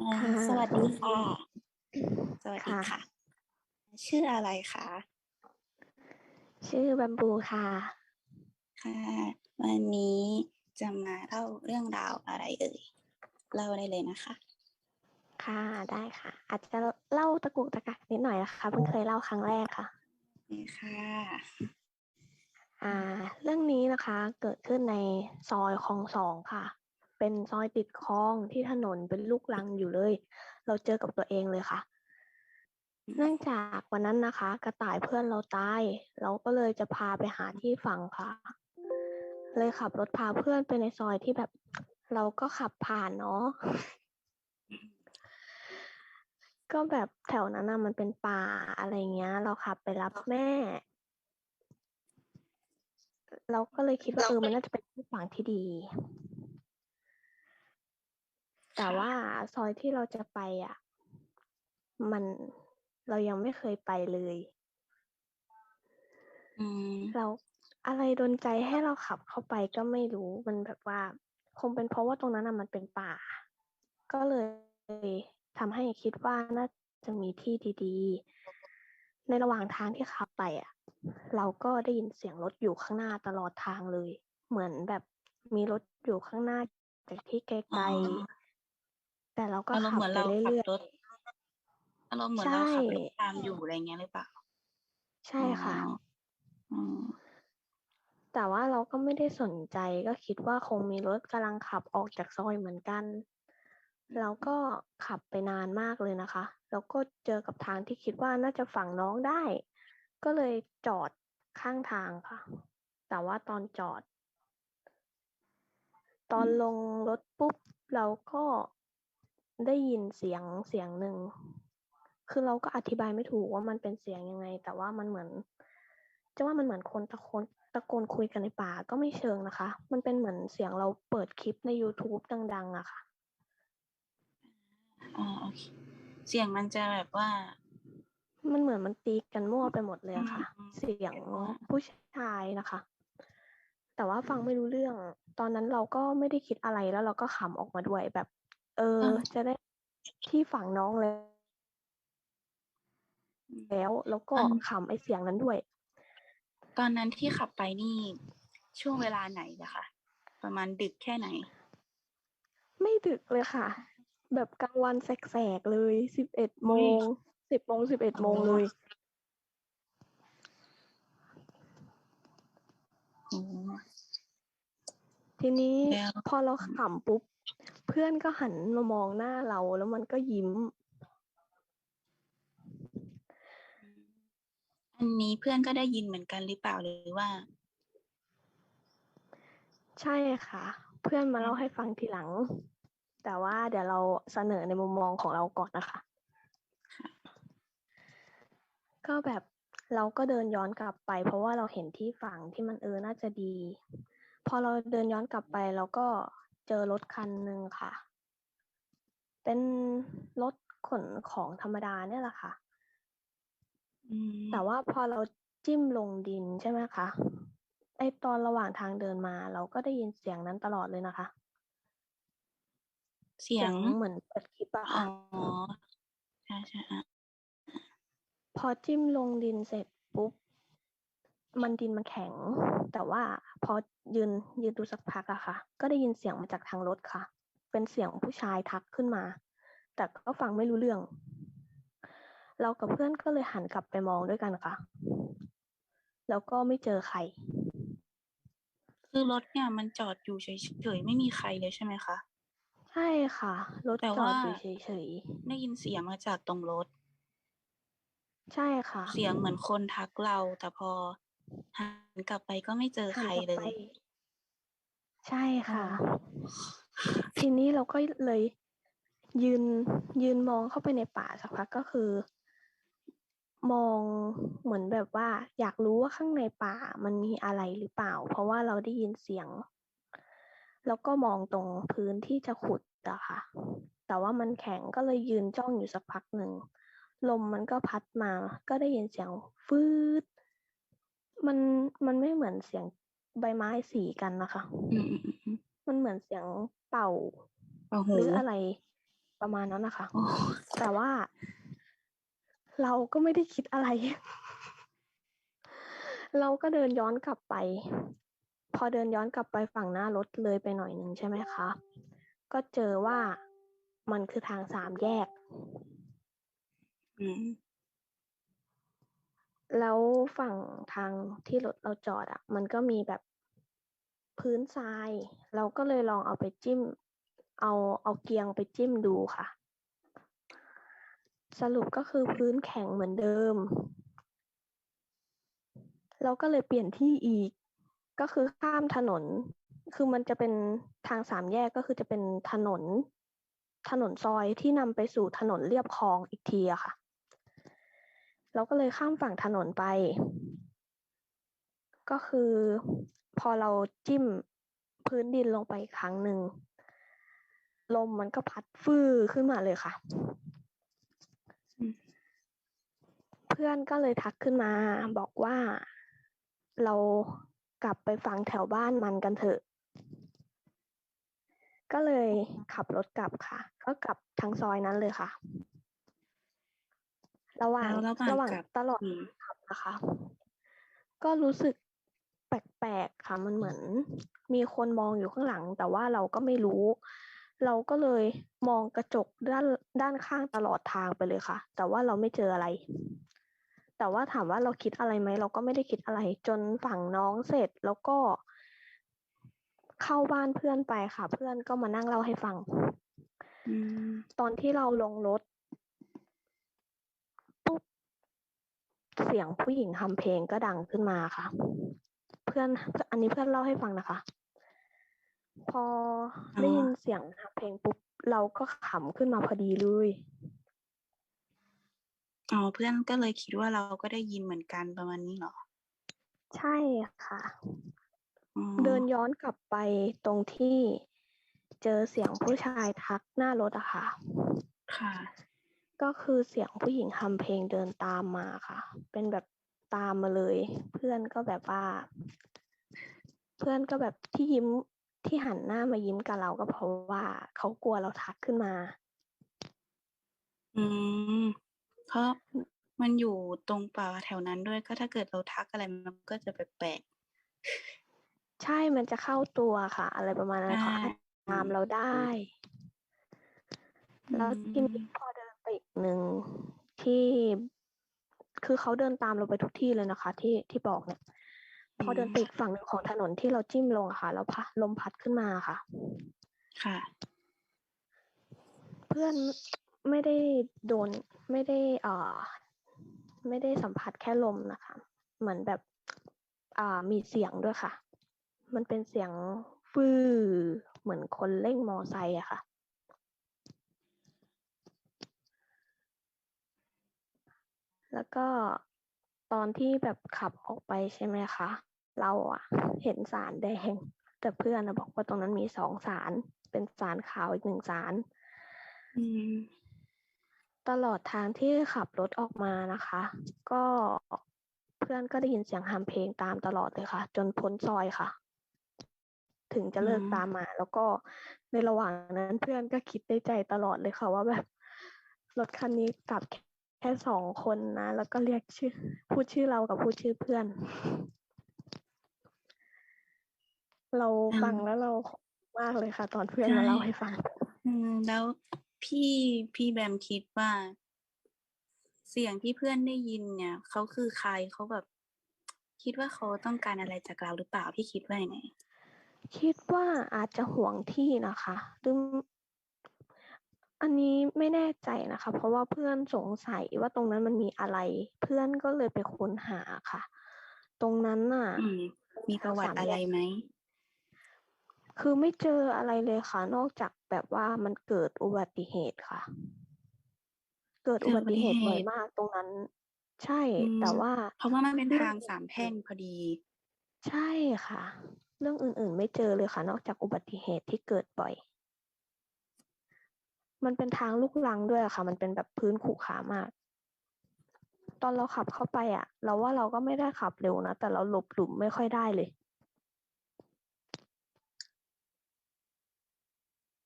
อ่าค่ะ สวัสดีค่ะ สวัสดีค่ะค่ะ ชื่ออะไรคะชื่อบัมบูค่ะ ค่ะ วันนี้จะมาเล่าเรื่องราวอะไรเอ่ย เล่าได้เลยนะคะ ค่ะได้ค่ะ อาจจะเล่าตะกุกตะกักนิดหน่อยนะคะเพิ่งเคยเล่าครั้งแรกค่ะ นี่ค่ะ อ่า เรื่องนี้นะคะเกิดขึ้นในซอยคลองสองค่ะ เป็นซอยติดคลองที่ถนนเป็นลูกรังอยู่เลย เราเจอกับตัวเองเลยค่ะ เนื่องจากวันนั้นนะคะ กระต่ายเพื่อนเราตาย เราก็เลยจะพาไปหาที่ฝังค่ะ เลยขับรถพาเพื่อนไปในซอยที่แบบ เราก็ขับผ่านเนาะก็แบบแถวนั้นนะมันเป็นป่าอะไรเงี้ย เราขับไปรับแม่ เราก็เลยคิดว่าเออมันน่าจะเป็นที่ฝังที่ดี แต่ว่าซอยที่เราจะไปอะ มันเรายังไม่เคยไปเลย อืมเราอะไรดนใจให้เราขับเข้าไปก็ไม่รู้มันแบบว่า คงเป็นเพราะว่าตรงนั้นน่ะมันเป็นป่า ก็เลยทำให้คิดว่าน่าจะมีที่ดีๆ ในระหว่างทางที่ขับไปอะ เราก็ได้ยินเสียงรถอยู่ข้างหน้าตลอดทางเลย เหมือนแบบมีรถอยู่ข้างหน้าจากที่ไกอ๋ลอๆ แต่เราก็อารมณ์ขับเหมือนไปเราขับเรื่อยรถอารมณ์เหมือนใช่เราขับรถตามอยู่อะไรเงี้ยหรือเปล่าๆใช่ค่ะอ๋ออืมแต่ว่าเราก็ไม่ได้สนใจก็คิดว่าคงมีรถกำลังขับออกจากซอยเหมือนกันแล้วก็ขับไปนานมากเลยนะคะ แล้วก็เจอกับทางที่คิดว่าน่าจะฝังน้องได้ ก็เลยจอดข้างทางค่ะ แต่ว่าตอนจอด ตอนลงรถปุ๊บ เราก็ ได้ยินเสียงเสียงหนึ่ง คือเราก็อธิบายไม่ถูกว่ามันเป็นเสียงยังไง แต่ว่ามันเหมือน จะว่ามันเหมือนคนตะโกนตะโกนคุยกันในป่าก็ไม่เชิงนะคะ มันเป็นเหมือนเสียงเราเปิดคลิปใน YouTube ดัง ๆอะค่ะ อ๋อโอเค เสียงมันจะแบบว่า มันเหมือนมันตีกันมั่วไปหมดเลยอะค่ะอืมเสียงมั่วผู้ชายนะคะ แต่ว่าฟังไม่รู้เรื่อง ตอนนั้นเราก็ไม่ได้คิดอะไรแล้วเราก็ขำออกมาด้วยแบบ เออจะได้ ที่ฝังน้อง แล้ว อืม แล้ว แล้วก็อันขำไอเสียงนั้นด้วย ตอนนั้นที่ขับไปนี่ ช่วงเวลาไหนนะคะ ประมาณดึกแค่ไหน ไม่ดึกเลยค่ะ แบบกลางวันแสก ๆ เลยสิบเอ็ดโมอุ๊ยงสิบโมงสิบเอ็ดโมงอ๋อเลยโอ้ ทีนี้แล้วพอเราขำปุ๊บ เพื่อนก็หันมามองหน้าเราแล้วมันก็ยิ้ม อันนี้เพื่อนก็ได้ยินเหมือนกันหรือเปล่าหรือว่า ใช่ค่ะ เพื่อนมาเล่าให้ฟังทีหลัง แต่ว่าเดี๋ยวเราเสนอในมุมมองของเราก่อนนะคะ ก็แบบเราก็เดินย้อนกลับไป เพราะว่าเราเห็นที่ฝั่งที่มันเออน่าจะดี พอเราเดินย้อนกลับไปเราก็เจอรถคันหนึ่งค่ะ เป็นรถขนของธรรมดาเนี่ยแหละค่ะอืมแต่ว่าพอเราจิ้มลงดินใช่ไหมคะไอตอนระหว่างทางเดินมา เราก็ได้ยินเสียงนั้นตลอดเลยนะคะ เสียงเหมือนเปิดคลิปอะอ๋อค่ะใช่ใช่อะพอจิ้มลงดินเสร็จปุ๊บ มันดินมันแข็ง แต่ว่าพอยืนยืนดูสักพักอะค่ะ ก็ได้ยินเสียงมาจากทางรถค่ะ เป็นเสียงผู้ชายทักขึ้นมา แต่ก็ฟังไม่รู้เรื่อง เรากับเพื่อนก็เลยหันกลับไปมองด้วยกันค่ะ แล้วก็ไม่เจอใคร คือรถเนี่ยมันจอดอยู่เฉยๆไม่มีใครเลยใช่ไหมคะ ใช่ค่ะ รถแต่จอดว่าอยู่เฉยได้ยินเสียงมาจากตรงรถๆใช่ค่ะ เสียงเหมือนคนทักเรา แต่พอ หันกลับไปก็ไม่เจอใครหันกเลบไปยใช่ค่ะอ๋อทีนี้เราก็เลย ยืนยืนมองเข้าไปในป่าสักพักก็คือ มองเหมือนแบบว่า อยากรู้ว่าข้างในป่ามันมีอะไรหรือเปล่า เพราะว่าเราได้ยินเสียง แล้วก็มองตรงพื้นที่จะขุดอะค่ะ แต่ว่ามันแข็งก็เลยยืนจ้องอยู่สักพักหนึ่งลมมันก็พัดมา ก็ได้ยินเสียงฟืด มันมันไม่เหมือนเสียงใบไม้สีกันนะคะ อืมอืมอืมอืมมันเหมือนเสียงเป่าเป่าหูหรืออะไรประมาณนั้นนะคะโอ้แต่ว่า เราก็ไม่ได้คิดอะไร เราก็เดินย้อนกลับไป พอเดินย้อนกลับไปฝั่งหน้ารถเลยไปหน่อยหนึ่งใช่ไหมคะ ก็เจอว่ามันคือทางสามแยกอืม แล้วฝั่งทางที่รถเราจอดอะ มันก็มีแบบพื้นทราย เราก็เลยลองเอาไปจิ้ม เอาเอาเกียงไปจิ้มดูค่ะ สรุปก็คือพื้นแข็งเหมือนเดิม เราก็เลยเปลี่ยนที่อีก ก็คือข้ามถนน คือมันจะเป็นทางสามแยกก็คือจะเป็นถนน ถนนซอยที่นำไปสู่ถนนเรียบคลองอีกทีอะค่ะ เราก็เลยข้ามฝั่งถนนไป ก็คือพอเราจิ้มพื้นดินลงไปอีกครั้งหนึ่งลมมันก็พัดฟื้อขึ้นมาเลยค่ะ เพื่อนก็เลยทักขึ้นมา บอกว่าเรากลับไปฟังแถวบ้านมันกันเถอะ ก็เลยขับรถกลับค่ะ ก็กลับทางซอยนั้นเลยค่ะ ระหว่างแล้วระหว่างกลับตลอดอืมขับนะคะ ก็รู้สึกแปลกๆค่ะมันเหมือน มีคนมองอยู่ข้างหลัง แต่ว่าเราก็ไม่รู้ เราก็เลยมองกระจกด้านด้านข้างตลอดทางไปเลยค่ะ แต่ว่าเราไม่เจออะไร แต่ว่าถามว่าเราคิดอะไรไหมเราก็ไม่ได้คิดอะไร จนฝั่งน้องเสร็จแล้วก็ เข้าบ้านเพื่อนไปค่ะ เพื่อนก็มานั่งเล่าให้ฟังอืมตอนที่เราลงรถปุ๊บ เสียงผู้หญิงทำเพลงก็ดังขึ้นมาค่ะ เพื่อนอันนี้เพื่อนเล่าให้ฟังนะคะ พอได้ยินเสียงทำเพลงปุ๊บเราก็ขำขึ้นมาพอดีเลยอ๋อเพื่อนก็เลยคิดว่าเราก็ได้ยินเหมือนกันประมาณนี้เหรอ ใช่ค่ะอ๋อเดินย้อนกลับไปตรงที่เจอเสียงผู้ชายทักหน้ารถอะค่ะ ค่ะ ก็คือเสียงผู้หญิงทำเพลงเดินตามมาค่ะ เป็นแบบตามมาเลย เพื่อนก็แบบว่า เพื่อนก็แบบที่ยิ้มที่หันหน้ามายิ้มกับเราก็เพราะว่าเขากลัวเราทักขึ้นมา อืมเพราะมันอยู่ตรงป่าแถวนั้นด้วยก็ถ้าเกิดเราทักอะไรมันก็จะแปลกใช่มันจะเข้าตัวค่ะ อะไรประมาณนั้นเขาอ่าอาจจะตามเราได้ๆแล้วทีนี้พอเดินไปอีกหนึ่ง ที่ คือเขาเดินตามเราไปทุกที่เลยนะคะ ที่ที่บอกเนี่ย พอเดินไปอีกฝั่งหนึ่งของถนนที่เราจิ้มลงอะค่ะ แล้วพัดลมพัดขึ้นมาค่ะ ค่ะ เพื่อนไม่ได้โดนไม่ได้เอ่อไม่ได้สัมผัสแค่ลมนะคะ เหมือนแบบ อ่ามีเสียงด้วยค่ะ มันเป็นเสียงฟื้อเหมือนคนเร่งมอไซค์อะค่ะ แล้วก็ตอนที่แบบขับออกไปใช่ไหมคะ เราอะเห็นสารแดง แต่เพื่อนอะบอกว่าตรงนั้นมีสองสาร เป็นสารขาวอีกหนึ่งสารอืมตลอดทางที่ขับรถออกมานะคะ ก็เพื่อนก็ได้ยินเสียงฮัมเพลงตามตลอดเลยค่ะ จนพ้นซอยค่ะ ถึงจะเลิกอืมตามมา แล้วก็ในระหว่างนั้นเพื่อนก็คิดในใจตลอดเลยค่ะ ว่าแบบรถคันนี้กลับ แค่แค่สองคนนะ แล้วก็เรียกชื่อ พูดชื่อเรากับพูดชื่อเพื่อน เราฟังแล้วเราขนลุกมากเลยค่ะ ตอนเพื่อนมาเล่าให้ฟัง อืม แล้วพี่พี่แบมคิดว่า เสียงที่เพื่อนได้ยินเนี่ยเขาคือใครเขาแบบ คิดว่าเขาต้องการอะไรจากเราหรือเปล่าพี่คิดว่ายังไงคิดว่าอาจจะห่วงที่นะคะหรือ อันนี้ไม่แน่ใจนะคะ เพราะว่าเพื่อนสงสัยว่าตรงนั้นมันมีอะไร เพื่อนก็เลยไปค้นหาค่ะ ตรงนั้นน่ะอืมมีประวัติอะไรไหมคือไม่เจออะไรเลยค่ะ นอกจากแบบว่ามันเกิดอุบัติเหตุค่ะ เกิดอุบัติเหตุบ่อยมาก ตรงนั้น ใช่อืมแต่ว่า เพราะว่ามันเป็นทางสามแพร่งพอดี ใช่ค่ะ เรื่องอื่นๆ ไม่เจอเลยค่ะ นอกจากอุบัติเหตุที่เกิดบ่อย มันเป็นทางลูกรังด้วยอะค่ะ มันเป็นแบบพื้นขรุขระมาก ตอนเราขับเข้าไปอะเราว่าเราก็ไม่ได้ขับเร็วนะ แต่เราหลบหลุมไม่ค่อยได้เลย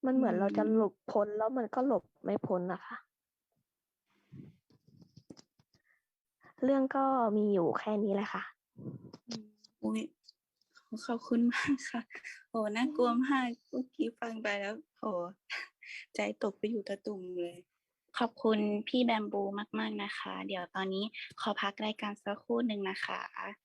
มันเหมือนเราจะหลบพ้นแล้วมันก็หลบไม่พ้นนะคะ เรื่องก็มีอยู่แค่นี้แหละค่ะอุ้ยขอบคุณมากค่ะ โอ้น่ากลัวมากเมื่อกี้ฟังไปแล้วโอ้ ใจตกไปอยู่ตะตุ่มเลย ขอบคุณพี่แบมบูมาก ๆนะคะ เดี๋ยวตอนนี้ขอพักรายการสักครู่หนึ่งนะคะ